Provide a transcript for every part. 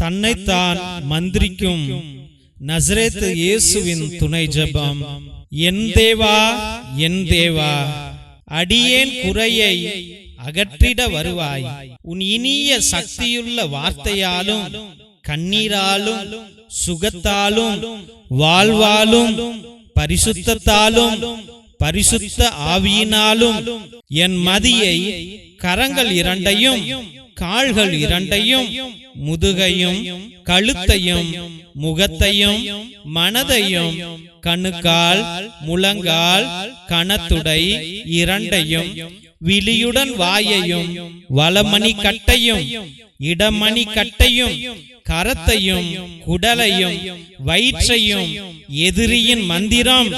தன்னைத்தான் மந்திரிக்கும் நசரேத்து இயேசுவின் துணை ஜெபம். என் தேவா என் தேவா. அடியேன் குறையை அகற்றிட வருவாய். உன் இனிய சக்தியுள்ள வார்த்தையாலும் கண்ணீராலும் சுகத்தாலும் வாழ்வாலும் பரிசுத்தத்தாலும் பரிசுத்த ஆவியினாலும் என் மதியை கரங்கள் இரண்டையும் கால்கள் இரண்டையும் முதுகையும் கழுத்தையும் முகத்தையும் மனதையும் கணுக்கால் முழங்கால் கணத்துடை இரண்டையும் விழியுடன் வாயையும் வலமணி கட்டையும் இடமணி கட்டையும் கரத்தையும் குடலையும் வயிற்றையும் எதிரியின் மந்திரம்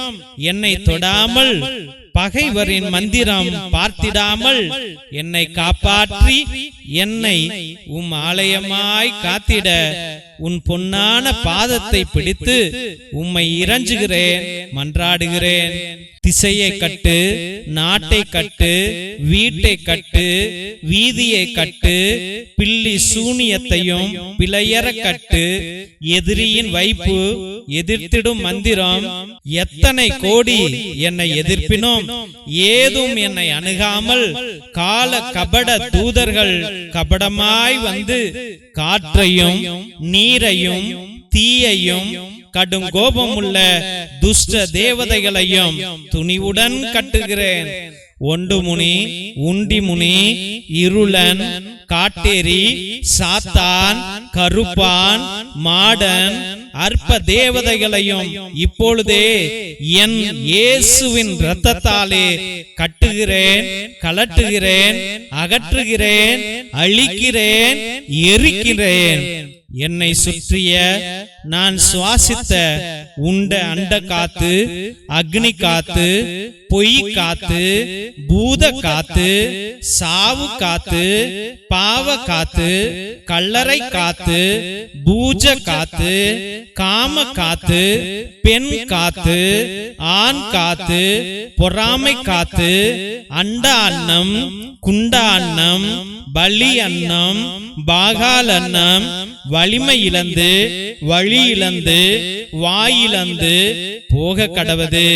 என்னை தொடாமல் பகைவரின் மந்திரம் பார்த்திடாமல் என்னை காப்பாற்றி என்னை உம் ஆலயமாய் காத்திட. உன் பொன்னான பாதத்தை பிடித்து உம்மை இறஞ்சுகிறேன் மன்றாடுகிறேன். திசையை கட்டு நாட்டை கட்டு வீட்டை கட்டு வீதியை கட்டு பில்லி சூனியத்தையும் பிழையற கட்டு எதிரியின் வைப்பு எதிர்த்திடும் மந்திரம் எத்தனை கோடி என்னை எதிர்ப்பினோம் ஏதும் என்னை அணுகாமல் கால கபட தூதர்கள் கபடமாய் வந்து காற்றையும் நீரையும் தீயையும் கடும் கோபமுள்ள துஷ்ட தேவதைகளையும் துணிவுடன் கட்டுகிறேன். ஒண்டு முனி உண்டி முனி இருளன் காட்டேரி சாத்தான் கருப்பான் மாடன் அற்ப தேவதைகளையும் இப்பொழுதே என் இயேசுவின் இரத்தத்தாலே கட்டுகிறேன் கலட்டுகிறேன் அகற்றுகிறேன் அழிக்கிறேன் எரிக்கிறேன். என்னை சுற்றிய நான் சுவாசித்த உண்ட அண்ட காத்து அக்னி காத்து பொய் காத்து பூத காத்து சாவு காத்து பாவ காத்து கல்லறை காத்து பூஜ காத்து காம காத்து பெண் காத்து ஆண் காத்து பொறாமை காத்து அண்ட அன்னம் குண்ட அன்னம் பலி அன்னம் பாகால் அன்னம் வலிமை இழந்து வழி இழந்து வாயிலந்து போக கடவது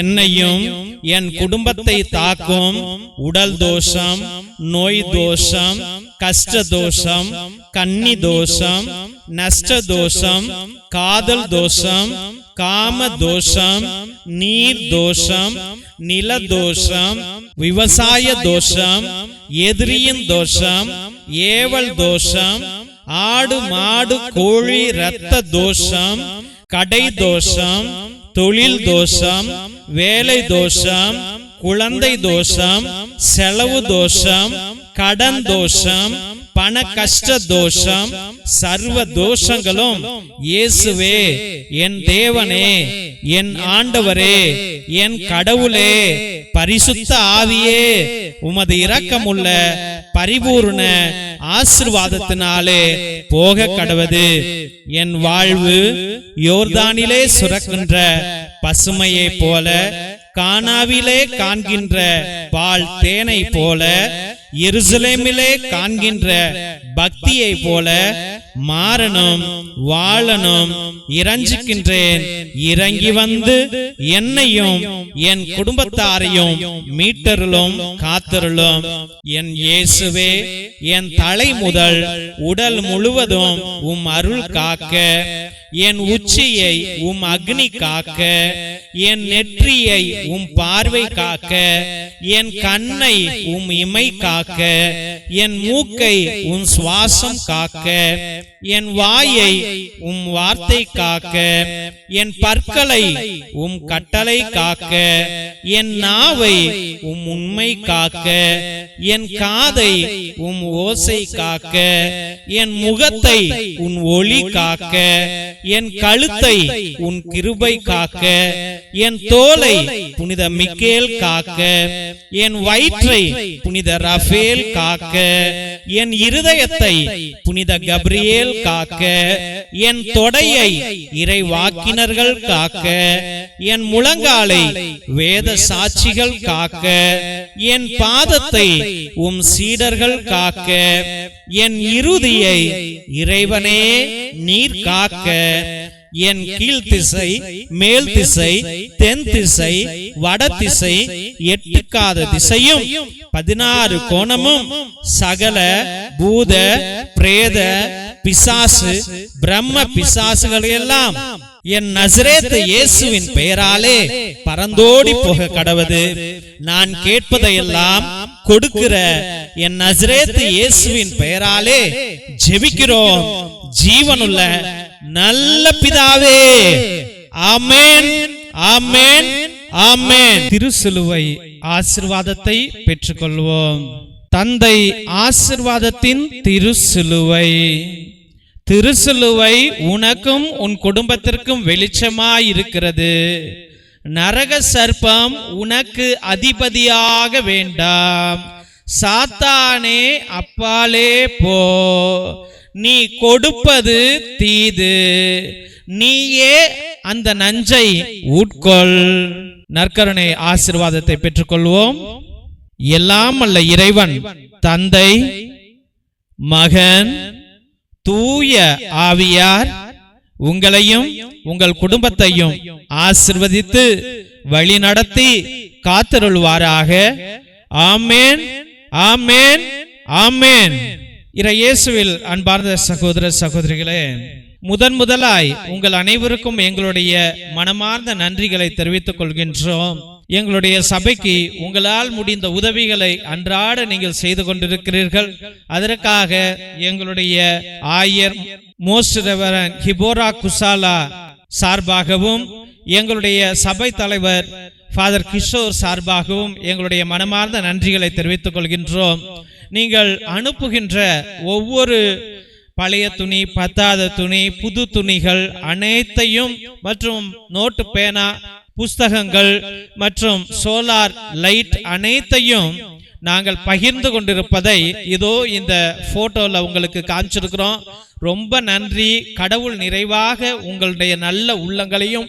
என்னையும் என் குடும்பத்தை தாக்கும் உடல் தோஷம் நோய் தோஷம் கஷ்ட தோஷம் கன்னி தோஷம் நஷ்ட தோஷம் காதல் தோஷம் காம தோஷம் நீர் தோஷம் நில தோஷம் விவசாய தோஷம் எதிரியின் தோஷம் ஏவல் தோஷம் ஆடு மாடு கோழி ரத்த தோஷம் கடை தோஷம் தொழில் தோஷம் வேலை தோஷம் குழந்தை தோஷம் செலவு தோஷம் கடன் தோஷம் பண கஷ்ட தோஷம் சர்வ தோஷங்களும் இயேசுவே என் தேவனே என் ஆண்டவரே என் கடவுளே பரிசுத்த ஆவியே உமது இரக்கமுள்ள பரிபூர்ண ஆசிர்வாதத்தினாலே போக கடவது என் வாழ்வு யோர்தானிலே சுரக்கின்ற பசுமையை போல கானாவிலே காண்கின்ற பால் தேனை போல எருசலேமிலே காண்கின்ற பக்தியை போல மாறணும் வாழணும் இறஞ்சிக்கின்றேன் இறங்கி வந்து என்னையும் என் குடும்பத்தாரையும் மீட்டருளும் காத்தருளும். என் இயேசுவே என் தலை முதல் உடல் முழுவதும் உம் அருள் காக்க என் உச்சியை உம் அக்னி காக்க என் நெற்றியை உம் பார்வை காக்க என் கண்ணை உம் இமை காக்க என் மூக்கை உன் சுவாசம் காக்க என் வாயை உம் வார்த்தை காக்க என் பற்களை உம் கட்டளை காக்க என் நாவை உம் உண்மை காக்க என் காதை உம் ஓசை காக்க என் முகத்தை உன் ஒளி காக்க என் கழுத்தை உன் கிருபை காக்க என் தோலை புனித மிக்கேல் காக்க என் வயிற்றை புனித ரஃபேல் காக்க என் இருதயத்தை புனித கப்ரியேல் காக்க என் தொடையை இறைவாக்கினர்கள் காக்க என் முழங்காலை வேத சாட்சிகள் காக்க என் பாதத்தை உம் சீடர்கள் காக்க என் இறுதியை இறைவனே நீர் காக்க. என் கீழ் திசை மேல் திசை தென் திசை வட திசை எட்டுக்காத திசையும் பதினாறு கோணமும் சகல பூத பிரேத பிசாசு பிரம்ம பிசாசுகள் எல்லாம் என் நசரேத்து இயேசுவின் பெயராலே பறந்தோடி போக கடவது. நான் கேட்பதையெல்லாம் கொடுக்கிற என் நசரேத்து இயேசுவின் பெயராலே ஜெபிக்கிறோம். ஜீவனுள்ள நல்ல பிதாவே. ஆமென். ஆமென். ஆமென். திருசிலுவை ஆசிர்வாதத்தை பெற்றுக்கொள்வோம். தந்தை ஆசிர்வாதத்தின் திருசிலுவை. திருசிலுவை உனக்கும் உன் குடும்பத்திற்கும் வெளிச்சமாய் இருக்கிறது நரக சர்ப்பம் உனக்கு அதிபதியாக வேண்டாம். சாத்தானே அப்பாலே போ. நீ கொடுப்பது தீது. நீயே அந்த நஞ்சை உட்கொள். நற்கருணை ஆசிர்வாதத்தை பெற்றுக்கொள்வோம். எல்லாம் அல்ல இறைவன் தந்தை மகன் தூய ஆவியார் உங்களையும் உங்கள் குடும்பத்தையும் ஆசிர்வதித்து வழி நடத்தி காத்தருள்வாராக. ஆமேன் ஆமேன் ஆமேன். இறை இயேசுவில் அன்பார்ந்த சகோதர சகோதரிகளே முதன் முதலாய் உங்கள் அனைவருக்கும் எங்களுடைய மனமார்ந்த நன்றிகளை தெரிவித்துக் கொள்கின்றோம். எங்களுடைய சபைக்கு உங்களால் முடிந்த உதவிகளை அன்றாட நீங்கள் செய்து கொண்டிருக்கிறீர்கள். அதற்காக எங்களுடைய ஆயர் மோஸ்ட் ரெவரன் ஹிபோரா குசாலா சார்பாகவும் எங்களுடைய சபை தலைவர் ஃபாதர் கிஷோர் சார்பாகவும் எங்களுடைய மனமார்ந்த நன்றிகளை தெரிவித்துக் கொள்கின்றோம். நீங்கள் அனுப்புகின்ற ஒவ்வொரு பழைய துணி பத்தாத துணி புது துணிகள் அனைத்தையும் மற்றும் நோட்டு பேனா புஸ்தகங்கள் மற்றும் சோலார் லைட் அனைத்தையும் நாங்கள் பகிர்ந்து கொண்டிருப்பதை இதோ இந்த போட்டோல உங்களுக்கு காமிச்சிருக்கிறோம். ரொம்ப நன்றி. கடவுள் நிறைவாக உங்களுடைய நல்ல உள்ளங்களையும்